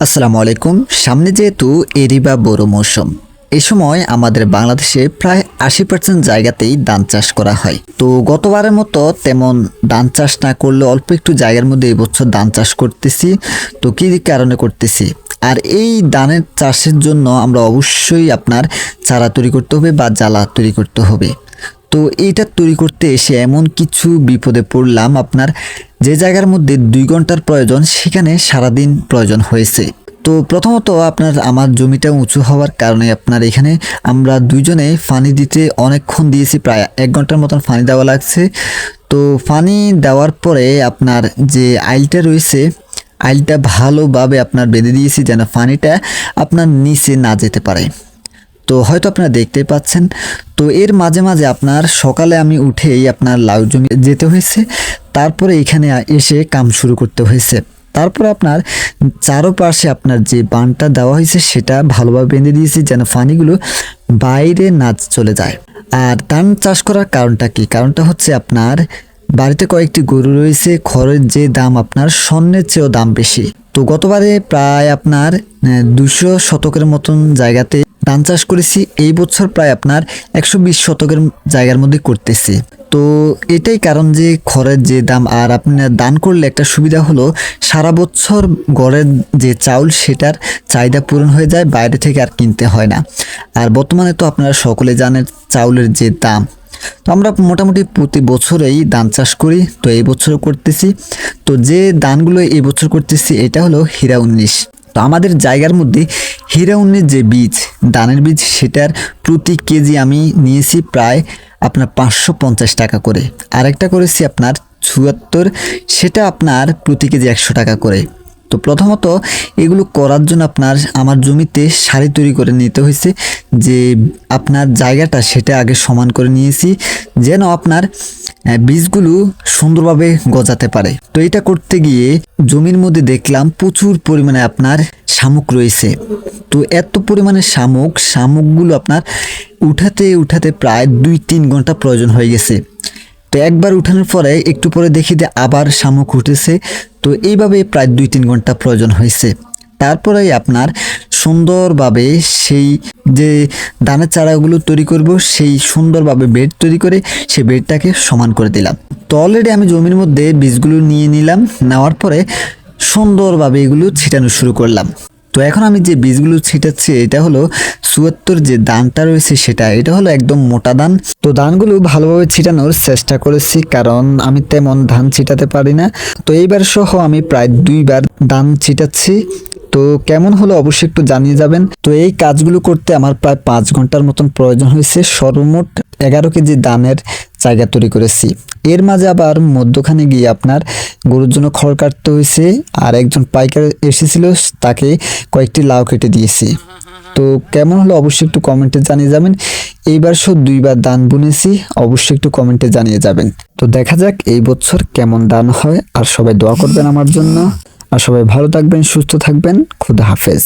আসসালামু আলাইকুম। সামনে যেহেতু এরিবা বড় মৌসুম, এ সময় আমাদের বাংলাদেশে প্রায় আশি পার্সেন্ট জায়গাতেই ধান চাষ করা হয়। তো গতবারের মতো তেমন ধান চাষ না করলে অল্প একটু জায়গার মধ্যে এবছর ধান চাষ করতেছি। তো কী কারণে করতেছি? আর এই ধানের চাষের জন্য আমরা অবশ্যই আপনার চারা তৈরি করতে হবে বা জ্বালা তৈরি করতে হবে। তো এইটা তৈরি করতে এসে এমন কিছু বিপদে পড়লাম আপনার, যে জায়গার মধ্যে দুই ঘণ্টার প্রয়োজন, সেখানে সারাদিন প্রয়োজন হয়েছে। তো প্রথমত আপনার, আমার জমিটা উঁচু হওয়ার কারণে আপনার এখানে আমরা দুইজনে পানি দিতে অনেকক্ষণ দিয়েছি, প্রায় এক ঘণ্টার মতন পানি দেওয়া লাগছে। তো পানি দেওয়ার পরে আপনার যে আইলটা রয়েছে, আইলটা ভালোভাবে আপনার বেঁধে দিয়েছি যেন পানিটা আপনার নিচে না যেতে পারে। তো হয়তো আপনারা দেখতেই পাচ্ছেন। তো এর মাঝে মাঝে আপনার সকালে আমি উঠেই আপনার লাউ জমি যেতে হয়েছে। তারপরে এখানে এসে কাম শুরু করতে হয়েছে। তারপরে আপনার চারোপাশে আপনার যে বানটা দেওয়া হয়েছে, সেটা ভালোভাবে বেঁধে দিয়েছি যেন পানিগুলো বাইরে না চলে যায়। আর ধান চাষ করার কারণটা কি? কারণটা হচ্ছে আপনার বাড়িতে কয়েকটি গরু রয়েছে। খড়ের যে দাম আপনার স্বর্ণের চেয়েও দাম বেশি। তো গতবারে প্রায় আপনার দুশো শতকের মতন জায়গাতে ধান চাষ করেছি। এই বছর প্রায় আপনার একশো বিশ শতকের জায়গার মধ্যে করতেছি। তো এটাই কারণ যে খড়ের যে দাম আর আপনার দান করলে একটা সুবিধা হলো, সারা বছর গড়ের যে চাউল সেটার চাহিদা পূরণ হয়ে যায়, বাইরে থেকে আর কিনতে হয় না। আর বর্তমানে তো আপনারা সকলে জানেন চাউলের যে দাম। তো আমরা মোটামুটি প্রতি বছরেই ধান চাষ করি, তো এই বছরও করতেছি। তো যে ধানগুলো এই বছর করতেছি, এটা হলো হীরা উনিশ। তো আমাদের জায়গার মধ্যে হীরা উনিশ যে বীজ, ধানের বীজ, সেটার প্রতি কেজি আমি নিয়েছি প্রায় আপনার পাঁচশো পঞ্চাশ টাকা করে। আরেকটা করেছি আপনার চুয়াত্তর, সেটা আপনার প্রতি কেজি একশো টাকা করে। তো প্রথমত এগুলো করার জন্য আপনার আমার জমিতে সারি তৈরি করে নিতে হয়েছে, যে আপনার জায়গাটা সেটা আগে সমান করে নিয়েছি, যেন আপনার বীজগুলো সুন্দরভাবে গজাতে পারে। তো এটা করতে গিয়ে জমির মধ্যে দেখলাম প্রচুর পরিমাণে আপনার শামুক রয়েছে। তো এত পরিমাণে শামুক, শামুকগুলো আপনার উঠাতে উঠাতে প্রায় দুই তিন ঘণ্টা প্রয়োজন হয়ে গেছে। তো একবার উঠানোর পরে একটু পরে দেখি যে আবার শামুক উঠেছে। তো এইভাবে প্রায় দুই তিন ঘণ্টা প্রয়োজন হয়েছে। তারপরেই আপনার সুন্দরভাবে সেই যে দানের চারাগুলো তৈরি করব, সেই সুন্দরভাবে বেড তৈরি করে সেই বেডটাকে সমান করে দিলাম। তো অলরেডি আমি জমির মধ্যে বীজগুলো নিয়ে নিলাম, নেওয়ার পরে সুন্দরভাবে এগুলো ছিটানো শুরু করলাম। তো এখন আমি যে বীজগুলো ছিটাচ্ছি, এটা হলো চুয়াত্তর যে দানটা রয়েছে সেটা, এটা হলো একদম মোটা দান। তো দানগুলো ভালোভাবে ছিটানোর চেষ্টা করেছি, কারণ আমি তেমন ধান ছিটাতে পারি না। তো এইবার সহ আমি প্রায় দুইবার ধান ছিটাচ্ছি। তো কেমন হলো অবশ্যই একটু জানিয়ে যাবেন। তো এই কাজগুলো করতে আমার প্রায় পাঁচ ঘণ্টার মতন প্রয়োজন হয়েছে। সর্বমোট এগারো কেজি দানের জায়গা তৈরি করেছি। এর মাঝে আবার মধ্যখানে গিয়ে আপনার গরুর জন্য খড় কাটতে হয়েছে, আর একজন পাইকার এসেছিল, তাকে কয়েকটি লাউ কেটে দিয়েছি। তো কেমন হলো অবশ্যই একটু কমেন্টে জানিয়ে যাবেন। এইবার সব দুইবার দান বুনেছি, অবশ্যই একটু কমেন্টে জানিয়ে যাবেন। তো দেখা যাক এই বছর কেমন দান হয়, আর সবাই দোয়া করবেন আমার জন্য। আর সবাই ভালো থাকবেন, সুস্থ থাকবেন, খুদা হাফেজ।